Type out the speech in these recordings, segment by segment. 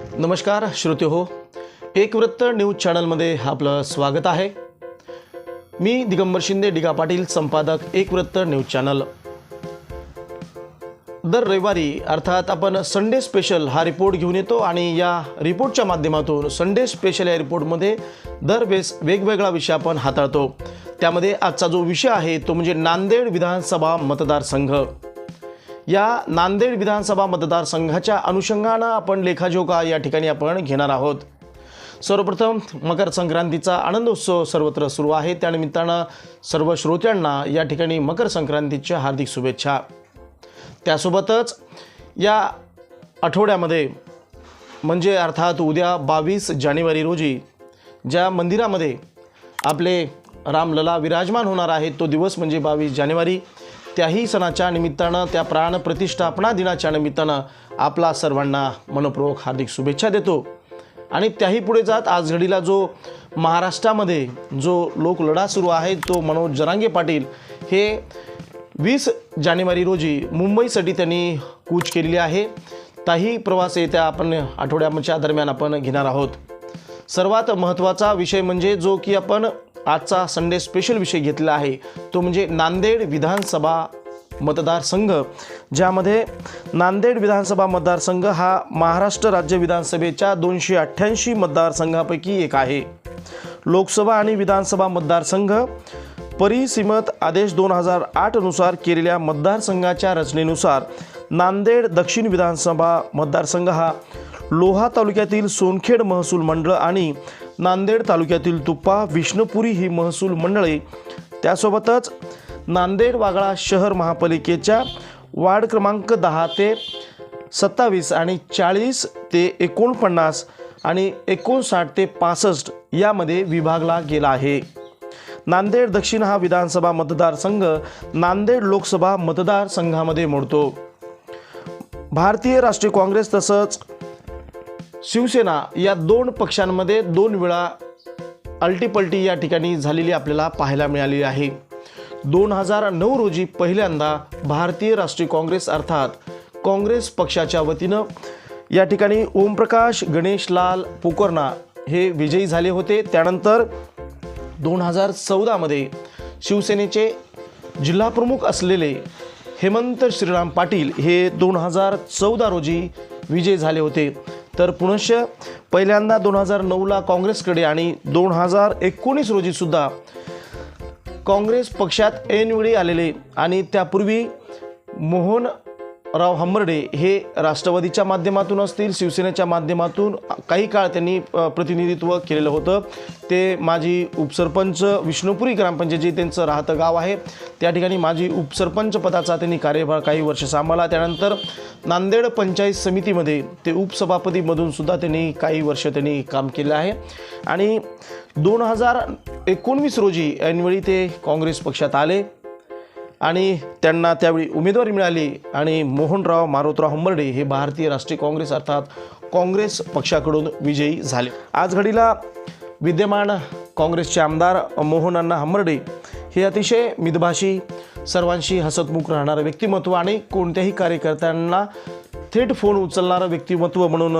नमस्कार श्रोते हो. एक वृत्त न्यूज चॅनलमध्ये आपलं स्वागत आहे. मी दिगंबर शिंदे डिगा पाटील संपादक एक वृत्त न्यूज चॅनल. दर रविवारी अर्थात आपण संडे स्पेशल हा रिपोर्ट घेऊन येतो आणि या रिपोर्टच्या माध्यमातून संडे स्पेशल या रिपोर्टमध्ये दर वेळेस वेगवेगळा विषय आपण हाताळतो. त्यामध्ये आजचा जो विषय आहे तो म्हणजे नांदेड विधानसभा मतदारसंघ. या नांदेड विधानसभा मतदारसंघाच्या अनुषंगानं आपण लेखाजोखा या ठिकाणी आपण घेणार आहोत. सर्वप्रथम मकर संक्रांतीचा आनंदोत्सव सर्वत्र सुरू आहे. त्यानिमित्तानं सर्व श्रोत्यांना या ठिकाणी मकर संक्रांतीच्या हार्दिक शुभेच्छा. त्यासोबतच या आठवड्यामध्ये म्हणजे अर्थात उद्या बावीस जानेवारी रोजी ज्या मंदिरामध्ये आपले रामलला विराजमान होणार आहे तो दिवस म्हणजे बावीस जानेवारी त्याही सणाच्या निमित्तानं त्या प्राणप्रतिष्ठापना दिनाच्या निमित्तानं आपला सर्वांना मनपूर्वक हार्दिक शुभेच्छा देतो. आणि त्याही पुढे जात आज घडीला जो महाराष्ट्रामध्ये जो लोकलढा सुरू आहे तो मनोज जरांगे पाटील हे वीस जानेवारी रोजी मुंबईसाठी त्यांनी कूच केलेली आहे. ताही प्रवास येत्या आपण आठवड्याच्या दरम्यान आपण घेणार आहोत. सर्वात महत्त्वाचा विषय म्हणजे जो की आपण आजचा संडे स्पेशल विषय घेतला आहे. तो म्हणजे नांदेड विधानसभा मतदारसंघ ज्यामध्ये नांदेड विधानसभा मतदारसंघ हा महाराष्ट्र राज्य विधानसभेच्या दोनशे अठ्ठ्याऐंशी मतदारसंघापैकी एक आहे. लोकसभा आणि विधानसभा मतदारसंघ परिसीमत आदेश दोन हजार आठनुसार केलेल्या मतदारसंघाच्या रचनेनुसार नांदेड दक्षिण विधानसभा मतदारसंघ हा लोहा तालुक्यातील सोनखेड महसूल मंडळ आणि नांदेड तालुक्यातील तुप्पा विष्णुपुरी ही महसूल मंडळे. त्यासोबतच नांदेड वागळा शहर महापालिकेच्या वार्ड क्रमांक दहा ते सत्तावीस आणि चाळीस ते एकोणपन्नास आणि एकोणसाठ ते पासष्ट यामध्ये विभागला गेला आहे. नांदेड दक्षिण हा विधानसभा मतदारसंघ नांदेड लोकसभा मतदारसंघामध्ये मोडतो. भारतीय राष्ट्रीय काँग्रेस तसंच शिवसेना या दोन पक्षांमध्ये दोन वेळा अल्टीपल्टी या ठिकाणी झालेली आपल्याला पाहायला मिळाली आहे. दोन हजार नऊ रोजी पहिल्यांदा भारतीय राष्ट्रीय काँग्रेस अर्थात काँग्रेस पक्षाच्या वतीनं या ठिकाणी ओमप्रकाश गणेशलाल पोकर्णा हे विजयी झाले होते. त्यानंतर दोन हजार चौदामध्ये शिवसेनेचे जिल्हाप्रमुख असलेले हेमंत श्रीराम पाटील हे दोन हजार चौदा रोजी विजय झाले होते. तर पुनश्च पहिल्यांदा दोन हजार नऊला काँग्रेसकडे आणि दोन हजार एकोणीस रोजीसुद्धा काँग्रेस पक्षात ऐनवेळी आलेले. आणि त्यापूर्वी मोहन राव हंबर्डे हे राष्ट्रवादीच्या माध्यमातून असतील शिवसेनेच्या माध्यमातून काही काळ त्यांनी प्रतिनिधित्व केलेलं होतं. ते माजी उपसरपंच विष्णुपुरी ग्रामपंचायत जे त्यांचं राहतं गाव आहे. त्या ठिकाणी माजी उपसरपंच पदाचा त्यांनी कार्यभार काही वर्ष सांभाळला. त्यानंतर नांदेड पंचायत समितीमध्ये ते उपसभापतीमधून सुद्धा त्यांनी काही वर्ष त्यांनी काम केलं आहे. आणि दोन हजार एकोणवीस रोजी ऐनवेळी ते काँग्रेस पक्षात आले. आणि त्यांना त्यावेळी उमेदवारी मिळाली आणि मोहनराव मारोतराव हंबर्डे हे भारतीय राष्ट्रीय काँग्रेस अर्थात काँग्रेस पक्षाकडून विजयी झाले. आज घडीला विद्यमान काँग्रेसचे आमदार मोहन हंबर्डे हे अतिशय मितभाषी सर्वांशी हसतमुख राहणारं व्यक्तिमत्व आणि कोणत्याही कार्यकर्त्यांना थेट फोन उचलणारं व्यक्तिमत्व म्हणून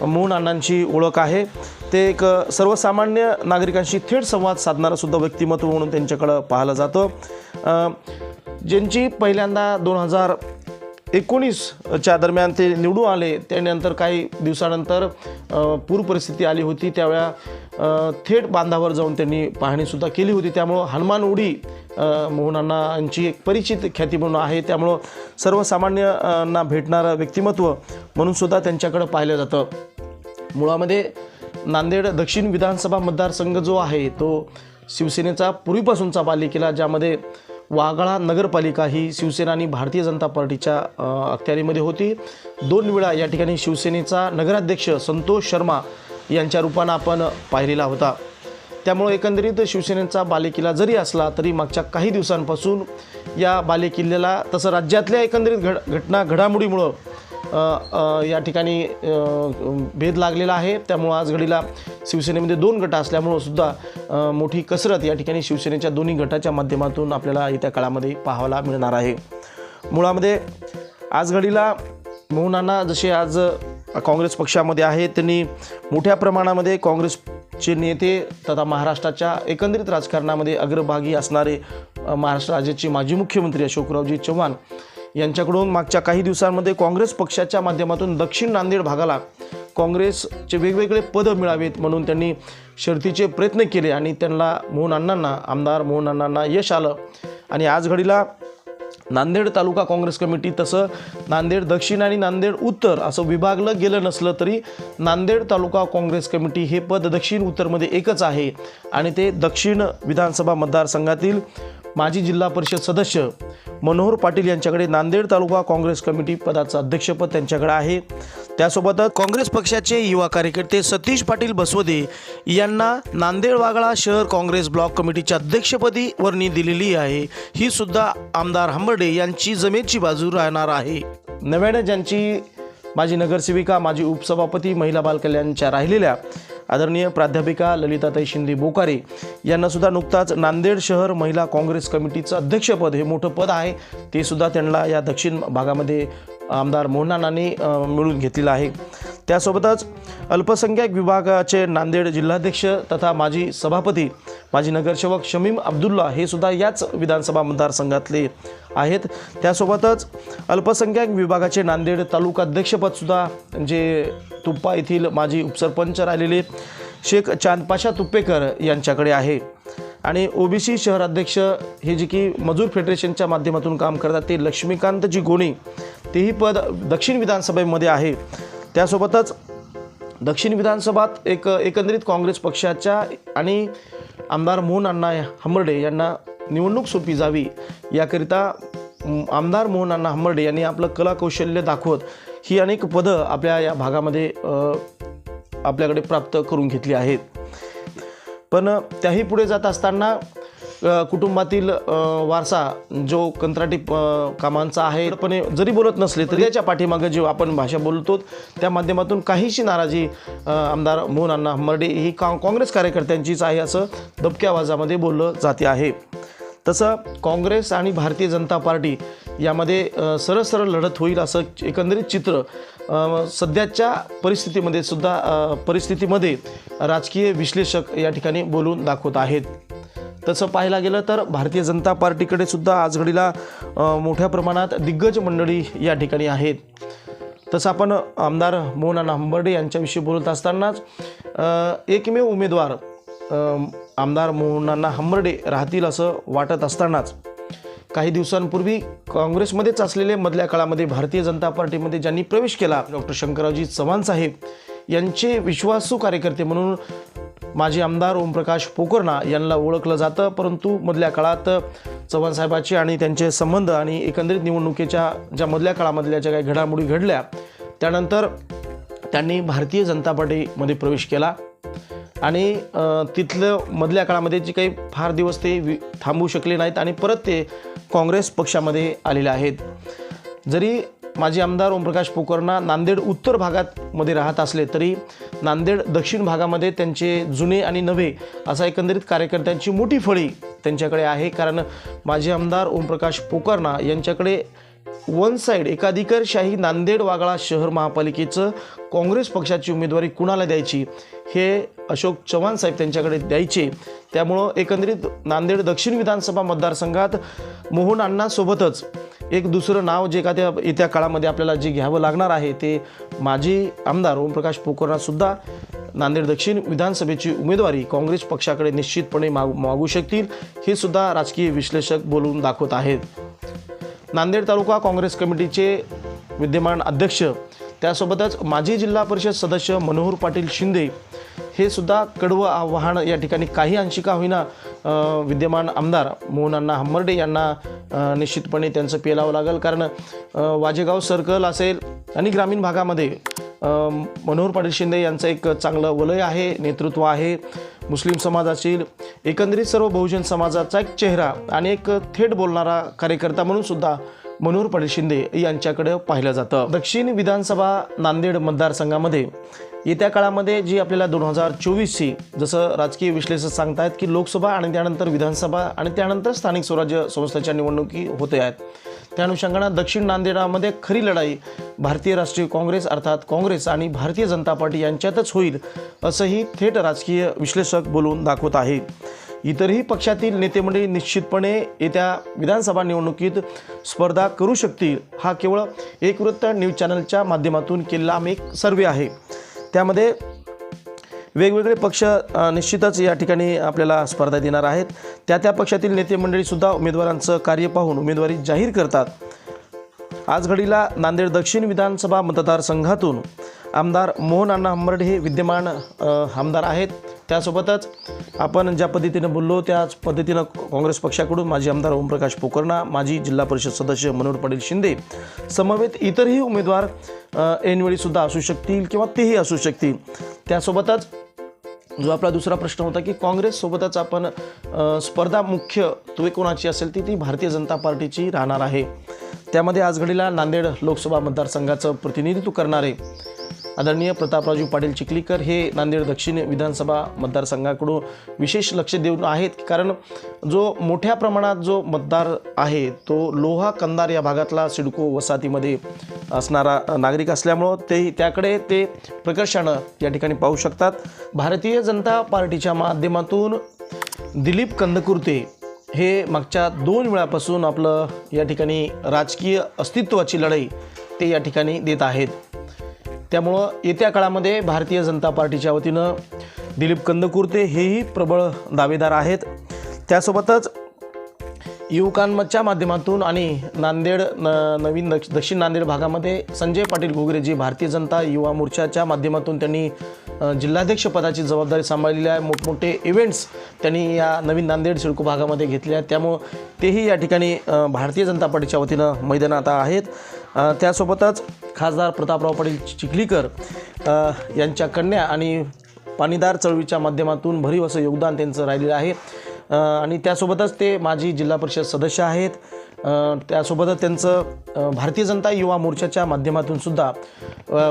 मोहन अण्णांची ओळख आहे. ते एक सर्वसामान्य नागरिकांशी थेट संवाद साधणारं सुद्धा व्यक्तिमत्व म्हणून त्यांच्याकडं पाहिलं जातं. ज्यांची पहिल्यांदा दोन हजार एकोणीसच्या दरम्यान ते निवडून आले त्यानंतर काही दिवसानंतर पूरपरिस्थिती पूर परिस्थिती आली होती. त्यावेळा थेट बांधावर जाऊन त्यांनी पाहणीसुद्धा केली होती. त्यामुळं हनुमान उडी मोहनांना यांची एक परिचित ख्याती म्हणून आहे. त्यामुळं सर्वसामान्यांना भेटणारं व्यक्तिमत्व म्हणूनसुद्धा त्यांच्याकडं पाहिलं जातं. मुळामध्ये नांदेड दक्षिण विधानसभा मतदारसंघ जो आहे तो शिवसेनेचा पूर्वीपासूनचा पालिकेला ज्यामध्ये वागळा नगरपालिका ही शिवसेना आणि भारतीय जनता पार्टीच्या अखत्यारीमध्ये होती. दोन वेळा या ठिकाणी शिवसेनेचा नगराध्यक्ष संतोष शर्मा यांच्या रूपानं आपण पाहिलेला होता. त्यामुळे एकंदरीत शिवसेनेचा बालेकिल्ला जरी असला तरी मागच्या काही दिवसांपासून या बालेकिल्ल्याला तसं राज्यातल्या एकंदरीत घड घटना घडामोडीमुळं या ठिकाणी भेद लागलेला आहे. त्यामुळं आज घडीला शिवसेनेमध्ये दोन गट असल्यामुळं सुद्धा मोठी कसरत या ठिकाणी शिवसेनेच्या दोन्ही गटाच्या माध्यमातून आपल्याला येत्या काळामध्ये पाहायला मिळणार आहे. मुळामध्ये आज घडीला मोहनांना जसे आज काँग्रेस पक्षामध्ये आहेत त्यांनी मोठ्या प्रमाणामध्ये काँग्रेसचे नेते तथा महाराष्ट्राच्या एकंदरीत राजकारणामध्ये अग्रभागी असणारे महाराष्ट्र राज्याचे माजी मुख्यमंत्री अशोकरावजी चव्हाण यांच्याकडून मागच्या काही दिवसांमध्ये काँग्रेस पक्षाच्या माध्यमातून दक्षिण नांदेड भागाला काँग्रेसचे वेगवेगळे पदं मिळावेत म्हणून त्यांनी शर्तीचे प्रयत्न केले आणि त्यांना मोहन अण्णांना आमदार मोहन अण्णांना यश आलं. आणि आज घडीला नांदेड तालुका काँग्रेस कमिटी तसं नांदेड दक्षिण आणि नांदेड उत्तर असं विभागलं गेलं नसलं तरी नांदेड तालुका काँग्रेस कमिटी हे पद दक्षिण उत्तरमध्ये एकच आहे. आणि ते दक्षिण विधानसभा मतदारसंघातील माजी जिल्हा परिषद सदस्य मनोहर पाटील यांच्याकडे नांदेड तालुका काँग्रेस कमिटी पदाचं अध्यक्षपद त्यांच्याकडे आहे. त्यासोबतच काँग्रेस पक्षाचे युवा कार्यकर्ते सतीश पाटील बसवदे यांना नांदेड वागळा शहर काँग्रेस ब्लॉक कमिटीच्या अध्यक्षपदी वर्णी दिलेली आहे. ही सुद्धा आमदार हंबर्डे यांची जमेची बाजू राहणार आहे. नव्याने ज्यांची माजी नगरसेविका माजी उपसभापती महिला बालकल्याणच्या राहिलेल्या आदरणीय प्राध्यापिका ललिताताई शिंदे बोकारे यांनासुद्धा नुकताच नांदेड शहर महिला काँग्रेस कमिटीचं अध्यक्षपद हे मोठं पद आहे. ते सुद्धा त्यांना या दक्षिण भागामध्ये आमदार मोहनानांनी मिळून घेतलेलं आहे. त्यासोबतच अल्पसंख्याक विभागाचे नांदेड जिल्हाध्यक्ष तथा माजी सभापती माजी नगरसेवक शमीम अब्दुल्ला हे सुद्धा याच विधानसभा मतदारसंघातले आहेत. त्यासोबतच अल्पसंख्याक विभागाचे नांदेड तालुका अध्यक्षपदसुद्धा जे तुप्पा येथील माजी उपसरपंच राहिलेले शेख चांदपाशा तुप्पेकर यांच्याकडे आहे. आणि ओबीसी शहराध्यक्ष हे जे की मजूर फेडरेशनच्या माध्यमातून काम करतात ते लक्ष्मीकांतजी गोणी तेही पद दक्षिण विधानसभेमध्ये आहे. त्यासोबतच दक्षिण विधानसभात एक एकंदरीत काँग्रेस पक्षाच्या आणि आमदार मोहन अण्णा हंबर्डे यांना निवडणूक सोपी जावी याकरिता आमदार मोहन अण्णा हंबर्डे यांनी आपलं कलाकौशल्य दाखवत ही अनेक पदं आपल्या या भागामध्ये आपल्याकडे प्राप्त करून घेतली आहेत. पण त्याही पुढे जात असताना कुटुंबातील वारसा जो कंत्राटी कामांचा आहे पण जरी बोलत नसले तरी याच्या पाठीमागं जे आपण भाषा बोलतो त्या माध्यमातून काहीशी नाराजी आमदार मोहन अण्णा हंबर्डे ही का काँग्रेस कार्यकर्त्यांचीच आहे असं दबक्या आवाजामध्ये बोललं जाते आहे. तसं काँग्रेस आणि भारतीय जनता पार्टी यामध्ये सरळ सरळ लढत होईल असं एकंदरीत चित्र सध्याच्या परिस्थितीमध्ये सुद्धा परिस्थितीमध्ये राजकीय विश्लेषक या ठिकाणी बोलून दाखवत आहेत. तसं पाहायला गेलं तर भारतीय जनता पार्टीकडे सुद्धा आजघडीला मोठ्या प्रमाणात दिग्गज मंडळी या ठिकाणी आहेत. तसं आपण आमदार मोहन हंबर्डे यांच्याविषयी बोलत असतानाच एकमेव उमेदवार आमदार मोहनांना हंबर्डे राहतील असं वाटत असतानाच काही दिवसांपूर्वी काँग्रेसमध्येच असलेले मधल्या काळामध्ये भारतीय जनता पार्टीमध्ये ज्यांनी प्रवेश केला डॉक्टर शंकररावजी चव्हाण साहेब यांचे विश्वासू कार्यकर्ते म्हणून माजी आमदार ओमप्रकाश पोकर्णा यांना ओळखलं जातं परंतु मधल्या काळात चव्हाण साहेबाचे आणि त्यांचे संबंध आणि एकंदरीत निवडणुकीच्या ज्या मधल्या काळामधल्या ज्या काही घडामोडी घडल्या त्यानंतर त्यांनी भारतीय जनता पार्टीमध्ये प्रवेश केला. आणि तिथलं मधल्या काळामध्ये जे काही फार दिवस ते वि थांबू शकले नाहीत आणि परत ते काँग्रेस पक्षामध्ये आलेले आहेत. जरी माजी आमदार ओमप्रकाश पोकरणा नांदेड उत्तर भागात मध्ये राहत असले तरी नांदेड दक्षिण भागामध्ये त्यांचे जुने आणि नवे असा एकंदरीत कार्यकर्त्यांची मोठी फळी त्यांच्याकडे आहे. कारण माजी आमदार ओमप्रकाश पोकरणा यांच्याकडे वन साईड एकाधिकारशाही नांदेड वागळा शहर महापालिकेचं काँग्रेस पक्षाची उमेदवारी कुणाला द्यायची हे अशोक चव्हाण साहेब त्यांच्याकडे द्यायचे. त्यामुळं एकंदरीत नांदेड दक्षिण विधानसभा मतदारसंघात मोहन अण्णासोबतच एक दुसरं नाव जे का त्या येत्या काळामध्ये आपल्याला जे घ्यावं लागणार आहे ते माजी आमदार ओमप्रकाश पोकरनासुद्धा नांदेड दक्षिण विधानसभेची उमेदवारी काँग्रेस पक्षाकडे निश्चितपणे मागू मागू शकतील हे सुद्धा राजकीय विश्लेषक बोलून दाखवत आहेत. नांदेड तालुका काँग्रेस कमिटीचे विद्यमान अध्यक्ष त्यासोबतच माजी जिल्हा परिषद सदस्य मनोहर पाटील शिंदे हे सुद्धा कडवं आव्हान या ठिकाणी काही अंशी का होईना विद्यमान आमदार मोहनांना हंबर्डे यांना निश्चितपणे त्यांचं पेलावं लागेल. कारण वाजेगाव सर्कल असेल आणि ग्रामीण भागामध्ये मनोहर पाटील शिंदे यांचं एक चांगलं वलय आहे नेतृत्व आहे. मुस्लिम समाज असेल एकंदरीत सर्व बहुजन समाजाचा एक चेहरा आणि एक थेट बोलणारा कार्यकर्ता म्हणून सुद्धा मनोहर पाटील शिंदे यांच्याकडे पाहिलं जातं. दक्षिण विधानसभा नांदेड मतदारसंघामध्ये येत्या काळामध्ये जी आपल्याला दोन हजार चोवीसची जसं राजकीय विश्लेषक सांगतायत की लोकसभा आणि त्यानंतर विधानसभा आणि त्यानंतर स्थानिक स्वराज्य संस्थेच्या निवडणुकी होते आहेत. त्या अनुषंगानं दक्षिण नांदेडामध्ये खरी लढाई भारतीय राष्ट्रीय काँग्रेस अर्थात काँग्रेस आणि भारतीय जनता पार्टी यांच्यातच होईल असंही थेट राजकीय विश्लेषक बोलून दाखवत आहे. इतरही पक्षातील नेतेमंडळी निश्चितपणे येत्या विधानसभा निवडणुकीत स्पर्धा करू शकतील. हा केवळ एक वृत्त न्यूज चॅनलच्या माध्यमातून केलेला आम्ही एक सर्वे आहे. त्यामध्ये वेगवेगळे पक्ष निश्चितच या ठिकाणी आपल्याला स्पर्धा देणार आहेत. त्या त्या पक्षातील नेतेमंडळीसुद्धा उमेदवारांचं कार्य पाहून उमेदवारी जाहीर करतात. आज घडीला नांदेड दक्षिण विधानसभा मतदारसंघातून आमदार मोहन अण्णा हंबर्डे हे विद्यमान आमदार आहेत. त्यासोबतच आपण ज्या पद्धतीनं बोललो त्याच पद्धतीनं काँग्रेस पक्षाकडून माजी आमदार ओमप्रकाश पोकर्णा माजी जिल्हा परिषद सदस्य मनोहर पाटील शिंदे समवेत इतरही उमेदवार ऐनवेळीसुद्धा असू शकतील किंवा तेही असू शकतील. त्यासोबतच जो आपला दुसरा प्रश्न होता की काँग्रेससोबतच आपण स्पर्धा मुख्य तुवे कोणाची असेल ती ती भारतीय जनता पार्टीची राहणार आहे. त्यामध्ये आज घडीला नांदेड लोकसभा मतदारसंघाचं प्रतिनिधित्व करणारे आदरणीय प्रतापराजू पाटील चिखलीकर हे नांदेड दक्षिण विधानसभा मतदारसंघाकडून विशेष लक्ष देऊन आहेत. कारण जो मोठ्या प्रमाणात जो मतदार आहे तो लोहा कंदार या भागातला सिडको वसाहतीमध्ये असणारा नागरिक असल्यामुळं ते त्याकडे ते प्रकर्षानं या ठिकाणी पाहू शकतात. भारतीय जनता पार्टीच्या माध्यमातून दिलीप कंदकुर्ते हे मागच्या दोन वेळापासून आपलं या ठिकाणी राजकीय अस्तित्वाची लढाई ते या ठिकाणी देत आहेत. त्यामुळं येत्या काळामध्ये भारतीय जनता पार्टीच्या वतीनं दिलीप कंदकुर्ते हेही प्रबळ दावेदार आहेत. त्यासोबतच युवकांच्या माध्यमातून आणि नांदेड न नवीन दक्ष दक्षिण नांदेड भागामध्ये संजय पाटील घोगरे जी भारतीय जनता युवा मोर्चाच्या माध्यमातून त्यांनी जिल्हाध्यक्षपदाची जबाबदारी सांभाळलेली आहे. मोठमोठे इव्हेंट्स त्यांनी या नवीन नांदेड सिडको भागामध्ये घेतले आहेत. त्यामुळं तेही या ठिकाणी भारतीय जनता पार्टीच्या वतीनं मैदानात आहेत. त्यासोबतच खासदार प्रतापराव पाटील चिखलीकर यांच्या कन्या आणि पाणीदार चळवळीच्या माध्यमातून भरीव असं योगदान त्यांचं राहिलेलं आहे. आणि त्यासोबतच ते माजी जिल्हा परिषद सदस्य आहेत. त्यासोबतच त्यांचं भारतीय जनता युवा मोर्चाच्या माध्यमातून सुद्धा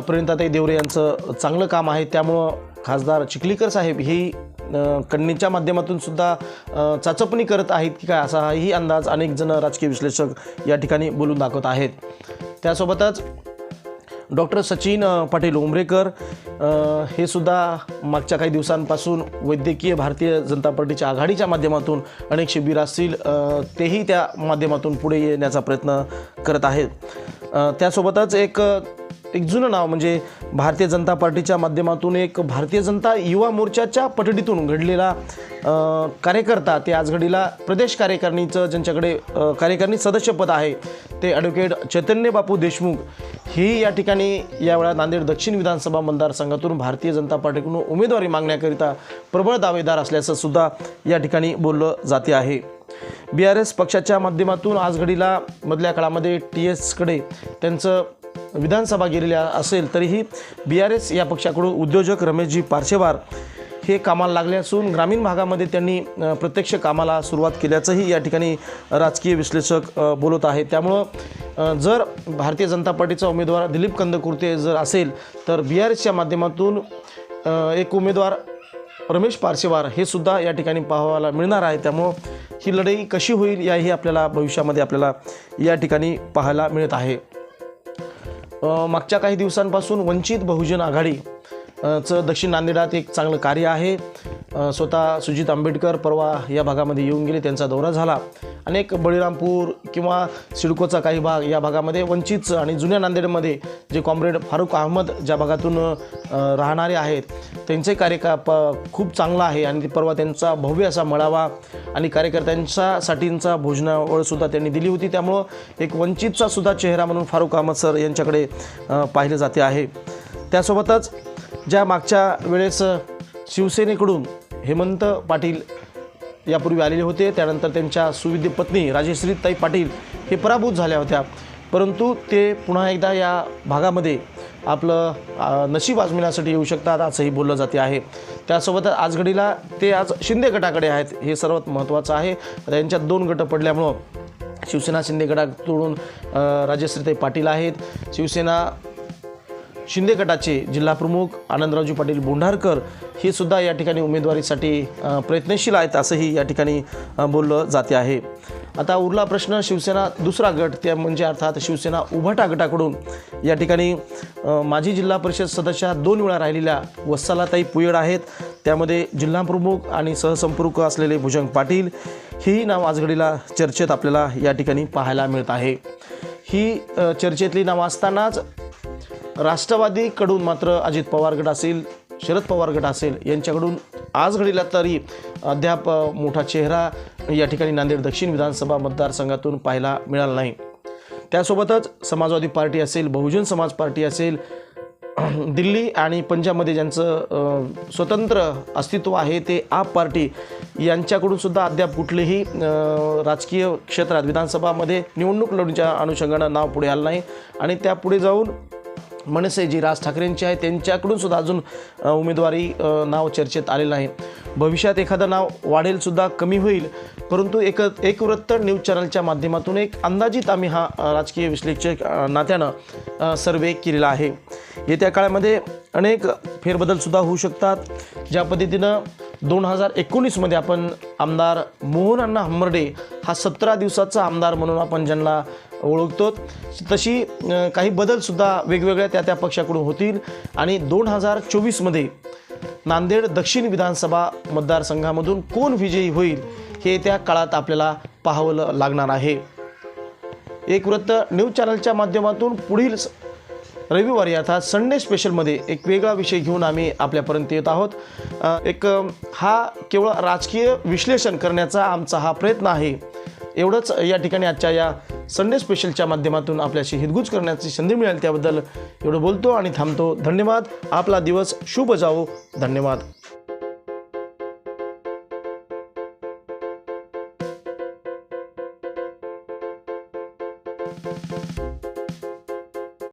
प्रणिताताई देवरे यांचं चांगलं काम आहे. त्यामुळं खासदार चिखलीकर साहेब ही अ, कन्येच्या माध्यमातून सुद्धा चाचपणी करत आहेत की काय असा ही अंदाज अनेक जण राजकीय विश्लेषक या ठिकाणी बोलून दाखवत आहेत. त्यासोबतच डॉक्टर सचिन पाटील उमरेकर हे सुद्धा मागच्या काही दिवसांपासून वैद्यकीय भारतीय जनता पार्टीच्या आघाडीच्या माध्यमातून अनेक शिबिर असतील तेही त्या माध्यमातून पुढे येण्याचा प्रयत्न करत आहेत. त्यासोबतच एक एक जुनं नाव म्हणजे भारतीय जनता पार्टीच्या माध्यमातून एक भारतीय जनता युवा मोर्चाच्या पठडीतून घडलेला कार्यकर्ता ते आज घडीला प्रदेश कार्यकारिणीचं ज्यांच्याकडे कार्यकारिणी सदस्यपद आहे ते ॲडव्होकेट चैतन्य बापू देशमुख ही या ठिकाणी यावेळा नांदेड दक्षिण विधानसभा मतदारसंघातून भारतीय जनता पार्टीकडून उमेदवारी मागण्याकरिता प्रबळ दावेदार असल्याचं सुद्धा या ठिकाणी बोललं जाते आहे. बी आर एस पक्षाच्या माध्यमातून आज घडीला मधल्या काळामध्ये टी एसकडे त्यांचं विधानसभा गेलेल्या असेल तरीही बी आर एस या पक्षाकडून उद्योजक रमेशजी पारशेवार हे कामाला लागले असून ग्रामीण भागामध्ये त्यांनी प्रत्यक्ष कामाला सुरुवात केल्याचंही या ठिकाणी राजकीय विश्लेषक बोलत आहे त्यामुळं जर भारतीय जनता पार्टीचा उमेदवार दिलीप कंदकुर्ते जर असेल तर बी आर एसच्या माध्यमातून एक उमेदवार रमेश पारशेवार हे सुद्धा या ठिकाणी पाहायला मिळणार आहे. त्यामुळं ही लढाई कशी होईल याही आपल्याला भविष्यामध्ये आपल्याला या ठिकाणी पाहायला मिळत आहे. मागच्या काही दिवसांपासून वंचित बहुजन आघाडी चं दक्षिण नांदेडात एक चांगलं कार्य आहे. स्वतः सुजित आंबेडकर परवा या भागामध्ये येऊन गेले त्यांचा दौरा झाला. अनेक बळीरामपूर किंवा सिडकोचा काही भाग या भागामध्ये वंचितचं आणि जुन्या नांदेडमध्ये जे कॉम्रेड फारुख अहमद ज्या भागातून राहणारे आहेत त्यांचे कार्यका प खूप चांगला आहे आणि परवा त्यांचा भव्य असा मेळावा आणि कार्यकर्त्यांच्यासाठींचा भोजनावळसुद्धा त्यांनी दिली होती. त्यामुळं एक वंचितचा सुद्धा चेहरा म्हणून फारुख अहमद सर यांच्याकडे पाहिले जाते आहे. त्यासोबतच ज्या मागच्या वेळेस शिवसेनेकडून हेमंत पाटील यापूर्वी आलेले होते. त्यानंतर त्यांच्या सुविद्य पत्नी राजेश्रीताई पाटील हे पराभूत झाल्या होत्या. परंतु ते पुन्हा एकदा या भागामध्ये आपलं नशीब आजमिण्यासाठी येऊ शकतात असंही बोललं जाते आहे. त्यासोबतच आज घडीला ते आज शिंदे गटाकडे आहेत हे सर्वात महत्त्वाचं आहे. त्यांच्यात यांच्यात दोन गट पडल्यामुळं शिवसेना शिंदे गटाकडून अ, राजश्रीताई पाटील आहेत. शिवसेना शिंदे गटाचे जिल्हाप्रमुख आनंदरावजी पाटील बोंढारकर हे सुद्धा या ठिकाणी उमेदवारीसाठी प्रयत्नशील आहेत असंही या ठिकाणी बोललं जाते आहे. आता उरला प्रश्न शिवसेना दुसरा गट त्या म्हणजे अर्थात शिवसेना उभाटा गटाकडून या ठिकाणी माजी जिल्हा परिषद सदस्या दोन वेळा राहिलेल्या वत्सलाताई पुयड आहेत. त्यामध्ये जिल्हाप्रमुख आणि सहसंपर्क असलेले भुजंग पाटील ही नाव आजघडीला चर्चेत आपल्याला या ठिकाणी पाहायला मिळत आहे. ही चर्चेतली नावं असतानाच राष्ट्रवादीकडून मात्र अजित पवार गट असेल शरद पवार गट असेल यांच्याकडून आज घडीला तरी अद्याप मोठा चेहरा या ठिकाणी नांदेड दक्षिण विधानसभा मतदारसंघातून पाहायला मिळाला नाही. त्यासोबतच समाजवादी पार्टी असेल बहुजन समाज पार्टी असेल दिल्ली आणि पंजाबमध्ये ज्यांचं स्वतंत्र अस्तित्व आहे ते आप पार्टी यांच्याकडून सुद्धा अद्याप कुठलेही राजकीय क्षेत्रात विधानसभामध्ये निवडणूक लढवण्याच्या अनुषंगानं नाव पुढे आलं नाही. आणि त्या पुढे जाऊन मनसे जी राज ठाकरेंची आहे. त्यांच्याकडून सुद्धा अजून उमेदवारी नाव चर्चेत आलेलं आहे. भविष्यात एखादं नाव वाढेलसुद्धा कमी होईल. परंतु एक एक वृत्त न्यूज चॅनलच्या माध्यमातून एक अंदाजित आम्ही हा राजकीय विश्लेषक नात्यानं सर्वे केलेला आहे. येत्या काळामध्ये अनेक फेरबदलसुद्धा होऊ शकतात. ज्या पद्धतीनं दोन हजार एकोणीसमध्ये आपण आमदार मोहन अण्णा हंबर्डे हा सतरा दिवसाचा आमदार म्हणून आपण ज्यांना ओळखतो. तशी काही बदलसुद्धा वेगवेगळ्या त्या त्या पक्षाकडून होतील. आणि दोन हजार चोवीसमध्ये नांदेड दक्षिण विधानसभा मतदारसंघामधून कोण विजयी होईल हे त्या काळात आपल्याला पाहावं लागणार आहे. एक वृत्त न्यूज चॅनलच्या माध्यमातून पुढील रविवारी अर्थात संडे स्पेशलमध्ये एक वेगळा विषय घेऊन आम्ही आपल्यापर्यंत येत आहोत. एक हा केवळ राजकीय विश्लेषण करण्याचा आमचा हा प्रयत्न आहे. एवढंच या ठिकाणी आजच्या या संडे स्पेशलच्या माध्यमातून आपल्याशी हितगुज करण्याची संधी मिळेल त्याबद्दल एवढं बोलतो आणि थांबतो. धन्यवाद. आपला दिवस शुभ जावो. धन्यवाद.